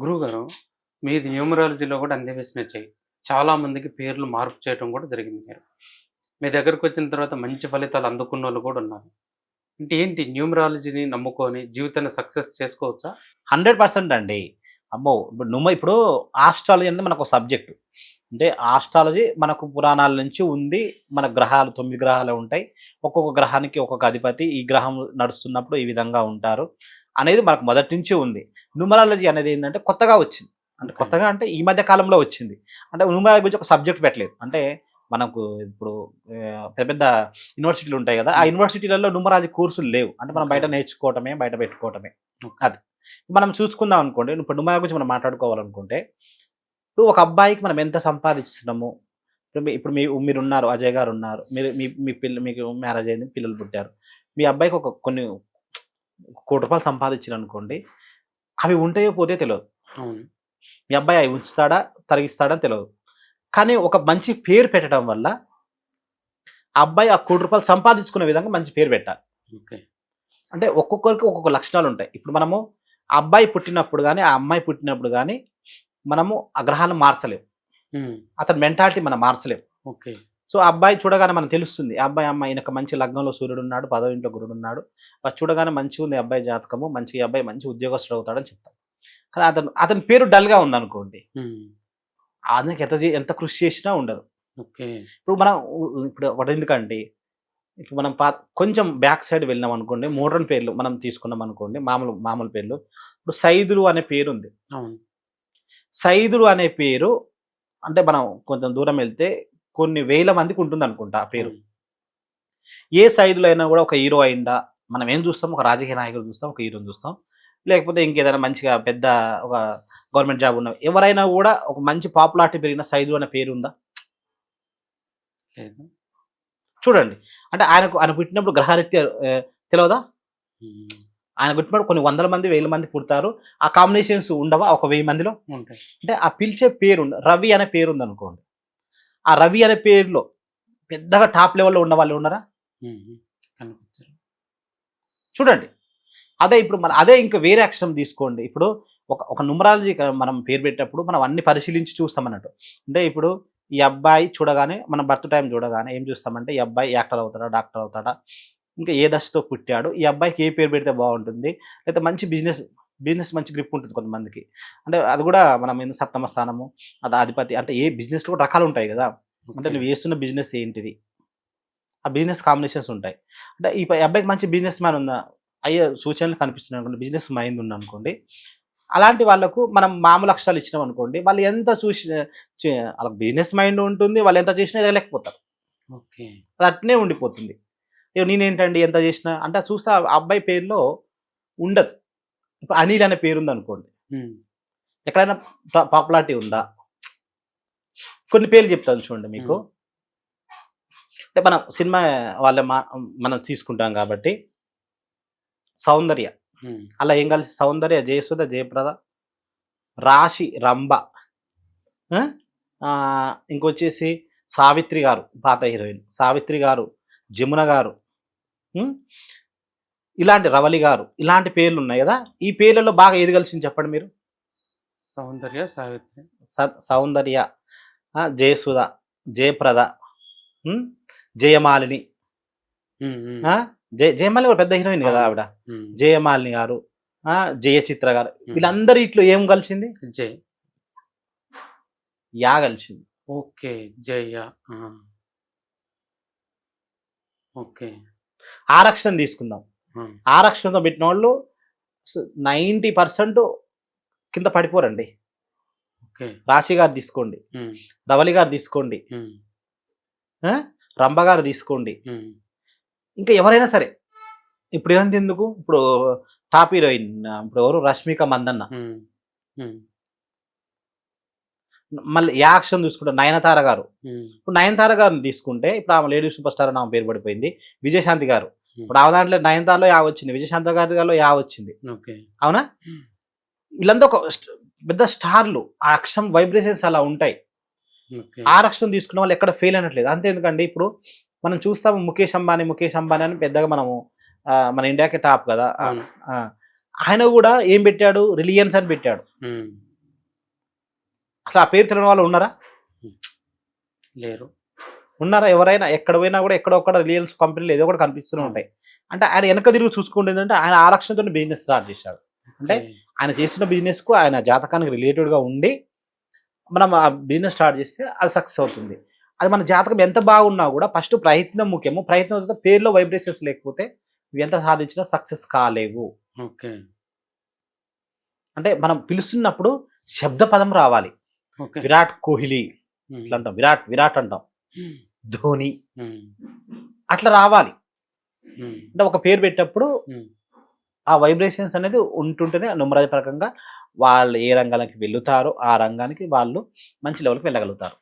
గురువుగారు మీది న్యూమరాలజీలో కూడా అందివేసిన చేయి చాలా మందికి పేర్లు మార్పు చేయడం కూడా జరిగింది మీరు. మీ దగ్గరకు వచ్చిన తర్వాత మంచి ఫలితాలు అందుకున్న వాళ్ళు కూడా ఉన్నారు. అంటే ఏంటి న్యూమరాలజీని నమ్ముకొని జీవితాన్ని సక్సెస్ చేసుకోవచ్చా? హండ్రెడ్ పర్సెంట్ అండి. అమ్మో! ఇప్పుడు నువ్వు ఇప్పుడు ఆస్ట్రాలజీ అనేది మనకు సబ్జెక్టు. అంటే ఆస్ట్రాలజీ మనకు పురాణాల నుంచి ఉంది. మన గ్రహాలు తొమ్మిది గ్రహాలు ఉంటాయి. ఒక్కొక్క గ్రహానికి ఒక్కొక్క అధిపతి. ఈ గ్రహం నడుస్తున్నప్పుడు ఈ విధంగా ఉంటారు. అనేది మనకు మొదటి నుంచి ఉంది. న్యూమరాలజీ అనేది ఏంటంటే కొత్తగా వచ్చింది. అంటే కొత్తగా అంటే ఈ మధ్య కాలంలో వచ్చింది. అంటే న్యూమరాలజీ గురించి ఒక సబ్జెక్ట్ పెట్టలేదు. అంటే మనకు ఇప్పుడు పెద్ద పెద్ద యూనివర్సిటీలు ఉంటాయి కదా ఆ యూనివర్సిటీలలో న్యూమరాలజీ కోర్సులు లేవు. అంటే మనం బయట నేర్చుకోవటమే బయట పెట్టుకోవటమే. అది. మనం చూసుకుందాం అనుకోండి. ఇప్పుడు న్యూమరాలజీ గురించి మనం మాట్లాడుకోవాలనుకుంటే ఇప్పుడు ఒక అబ్బాయికి మనం ఎంత సంపాదిస్తున్నాము? ఇప్పుడు మీ ఇప్పుడు మీ మీరు ఉన్నారు అజయ్ గారు ఉన్నారు. మీరు మీ మీ పిల్ల మీకు మ్యారేజ్ అయింది పిల్లలు పుట్టారు. మీ అబ్బాయికి ఒక కొన్ని కోటి రూపాయలు సంపాదించారు అనుకోండి అవి ఉంటాయో పోతే తెలియదు అవును. మీ అబ్బాయి అవి ఉంచుతాడా తరిగిస్తాడా తెలియదు కానీ ఒక మంచి పేరు పెట్టడం వల్ల అబ్బాయి ఆ కోటి రూపాయలు సంపాదించుకునే విధంగా మంచి పేరు పెట్టాలి. ఓకే. అంటే ఒక్కొక్కరికి ఒక్కొక్క లక్షణాలు ఉంటాయి. ఇప్పుడు మనము ఆ అబ్బాయి పుట్టినప్పుడు కానీ ఆ అమ్మాయి పుట్టినప్పుడు కానీ మనము ఆ గ్రహాలను మార్చలేము అతని మెంటాలిటీ మనం మార్చలేము ఓకే. సో అబ్బాయి చూడగానే మనకు తెలుస్తుంది అబ్బాయి అమ్మాయి ఈయనకు మంచి లగ్నంలో సూర్యుడు ఉన్నాడు పదవి ఇంట్లో గురుడు ఉన్నాడు. అది చూడగానే మంచిగా ఉంది అబ్బాయి జాతకము మంచి అబ్బాయి మంచి ఉద్యోగస్తుడు అవుతాడని చెప్తాం కానీ అతను అతని పేరు డల్గా ఉందనుకోండి ఉమ్, అతనికి ఎంత ఎంత కృషి చేసినా ఉండదు. ఓకే. ఇప్పుడు మనం ఇప్పుడు ఒకటి ఎందుకండి ఇప్పుడు మనం పా కొంచెం బ్యాక్ సైడ్ వెళ్ళినాం అనుకోండి మోడర్న్ పేర్లు మనం తీసుకున్నాం అనుకోండి మామూలు మామూలు పేర్లు ఇప్పుడు సైదులు అనే పేరు ఉంది సైదులు అనే పేరు అంటే మనం కొంచెం దూరం వెళ్తే కొన్ని వేల మందికి ఉంటుంది అనుకుంటా ఆ పేరు. ఏ సైదులో అయినా కూడా ఒక హీరో అయిందా? మనం ఏం చూస్తాం? ఒక రాజకీయ నాయకుడు చూస్తాం ఒక హీరోని చూస్తాం. లేకపోతే ఇంకేదైనా మంచిగా పెద్ద ఒక గవర్నమెంట్ జాబ్ ఉన్న ఎవరైనా కూడా ఒక మంచి పాపులారిటీ పెరిగిన సైదు అనే పేరు ఉందా? చూడండి. అంటే ఆయనకు ఆయన పుట్టినప్పుడు గ్రహరీత్యా తెలియదా ఆయన పుట్టినప్పుడు కొన్ని వందల మంది వేల మంది పుడతారు. ఆ కాంబినేషన్స్ ఉండవా? ఒక వెయ్యి మందిలో? ఉంటాయి. అంటే ఆ పిలిచే పేరు ఉంది రవి అనే పేరు ఉంది అనుకోండి ఆ రవి అనే పేరులో పెద్దగా టాప్ లెవెల్లో ఉన్న వాళ్ళు ఉన్నారా? చూడండి. అదే ఇప్పుడు మన అదే ఇంకా వేరే అక్షరం తీసుకోండి. ఇప్పుడు ఒక ఒక న్యూమరాలజీ మనం పేరు పెట్టేటప్పుడు మనం అన్ని పరిశీలించి చూస్తాం అన్నట్టు అంటే ఇప్పుడు ఈ అబ్బాయి చూడగానే మనం బర్త్ టైం చూడగానే ఏం చూస్తామంటే ఈ అబ్బాయి యాక్టర్ అవుతాడా డాక్టర్ అవుతాడా? ఇంకా ఏ దశతో పుట్టాడు? ఈ అబ్బాయికి ఏ పేరు పెడితే బాగుంటుంది? లేకపోతే మంచి బిజినెస్ బిజినెస్ మంచి గ్రిప్ ఉంటుంది కొంతమందికి. అంటే అది కూడా మనం సప్తమ స్థానము అది అధిపతి అంటే ఏ బిజినెస్ కూడా రకాలు ఉంటాయి కదా. అంటే. నువ్వు చేస్తున్న బిజినెస్ ఏంటిది? ఆ బిజినెస్ కాంబినేషన్స్ ఉంటాయి. అంటే ఈ అబ్బాయికి మంచి బిజినెస్ మ్యాన్ ఉందా అయ్యే సూచనలు కనిపిస్తున్నాయి అనుకోండి బిజినెస్ మైండ్ ఉంది అనుకోండి అలాంటి వాళ్ళకు మనం మామూలు అక్షరాలు ఇచ్చినాం అనుకోండి వాళ్ళు ఎంత చూసి వాళ్ళకి బిజినెస్ మైండ్ ఉంటుంది వాళ్ళు ఎంత చేసినా ఎదగలేకపోతారు. ఓకే. అది అట్నే ఉండిపోతుంది. నేనేంటండి ఎంత చేసినా అంటే చూస్తే ఆ అబ్బాయి పేరులో ఉండదు. ఇప్పుడు అనిల్ అనే పేరు ఉంది అనుకోండి ఎక్కడైనా పాపులారిటీ ఉందా? కొన్ని పేర్లు చెప్తాను చూడండి మీకు. అంటే మనం సినిమా వాళ్ళ మనం తీసుకుంటాం కాబట్టి సౌందర్య. అలా ఏం కలిసి సౌందర్య జయసుధ జయప్రద రాశి రంభ. ఇంకొచ్చేసి సావిత్రి గారు పాత హీరోయిన్. సావిత్రి గారు జమున గారు? ఇలాంటి రవలి గారు ఇలాంటి పేర్లు ఉన్నాయి కదా? ఈ పేర్లలో బాగా ఏది కలిసింది చెప్పండి మీరు? సౌందర్య సావిత్రి. సౌందర్య. జయసుధ జయప్రద? జయమాలిని? జయ జయమాలిని కూడా పెద్ద హీరోయిన్ కదా ఆవిడ? జయమాలిని గారు ఆ, జయచిత్ర గారు. వీళ్ళందరి ఇట్లో ఏం కలిసింది? జై యా కలిసింది. ఓకే జయ. ఓకే. ఆరక్షణ తీసుకుందాం. ఆరక్షణతో పెట్టిన వాళ్ళు నైంటీ పర్సెంట్ కింద పడిపోరండి. రాశి గారు తీసుకోండి. ఉమ్, రవలి గారు తీసుకోండి. ఆ? రంభ గారు తీసుకోండి. ఇంకా ఎవరైనా సరే ఇప్పుడు ఇదంతా ఎందుకు? ఇప్పుడు టాప్ హీరోయిన్ ఇప్పుడు ఎవరు? రష్మిక మందన్న. మళ్ళీ యాక్షన్ చూసుకుంటే నయనతార గారు. ఇప్పుడు నయనతార గారిని తీసుకుంటే ఇప్పుడు ఆమె లేడీ సూపర్ స్టార్ అని ఆమె పేరు పడిపోయింది. విజయశాంతి గారు. ఇప్పుడు ఆమె దాంట్లో నయనతారలో యా వచ్చింది విజయశాంతి గారి గారిలో యా వచ్చింది. అవునా? Hmm. వీళ్ళంతా ఒక పెద్ద స్టార్లు ఆ అక్షరం వైబ్రేషన్స్ అలా ఉంటాయి. ఆ అక్షరం తీసుకున్న వాళ్ళు ఎక్కడ ఫెయిల్ అనట్లేదు. అంతే ఎందుకండి ఇప్పుడు మనం చూస్తాము ముఖేష్ అంబానీ ముఖేష్ అంబానీ అని పెద్దగా మనము ఆ, మన ఇండియాకి టాప్ కదా. ఆ, ఆ. ఆయన కూడా ఏం పెట్టాడు? రిలియన్స్ అని పెట్టాడు. ఉమ్, అసలు ఆ పేరు తెలియని వాళ్ళు ఉన్నారా? లేరు. ఉన్నారా ఎవరైనా? ఎక్కడ పోయినా కూడా ఎక్కడో ఒక్కడ రిలయన్స్ కంపెనీలు ఏదో కూడా కనిపిస్తూనే ఉంటాయి. అంటే ఆయన వెనక తిరిగి చూసుకుంటే ఏంటంటే ఆయన ఆరక్షణతో బిజినెస్ స్టార్ట్ చేశాడు. అంటే. ఆయన చేస్తున్న బిజినెస్కు ఆయన జాతకానికి రిలేటెడ్గా ఉండి మనం ఆ బిజినెస్ స్టార్ట్ చేస్తే అది సక్సెస్ అవుతుంది. అది మన జాతకం ఎంత బాగున్నా కూడా ఫస్ట్ ప్రయత్నం ముఖ్యము. ప్రయత్నం తర్వాత పేరులో వైబ్రేషన్స్ లేకపోతే ఎంత సాధించినా సక్సెస్ కాలేవు. ఓకే. అంటే మనం పిలుస్తున్నప్పుడు శబ్ద పదం రావాలి. విరాట్ కోహ్లీ. ఇట్లా అంటాం. విరాట్ విరాట్ అంటాం. ధోని. అట్లా రావాలి. అంటే ఒక పేరు పెట్టేటప్పుడు. ఆ వైబ్రేషన్స్ అనేది ఉంటుంటేనే నుమరాజ ప్రకంగా వాళ్ళు ఏ రంగానికి వెళ్తారో ఆ రంగానికి వాళ్ళు మంచి లెవెల్కి వెళ్ళగలుగుతారు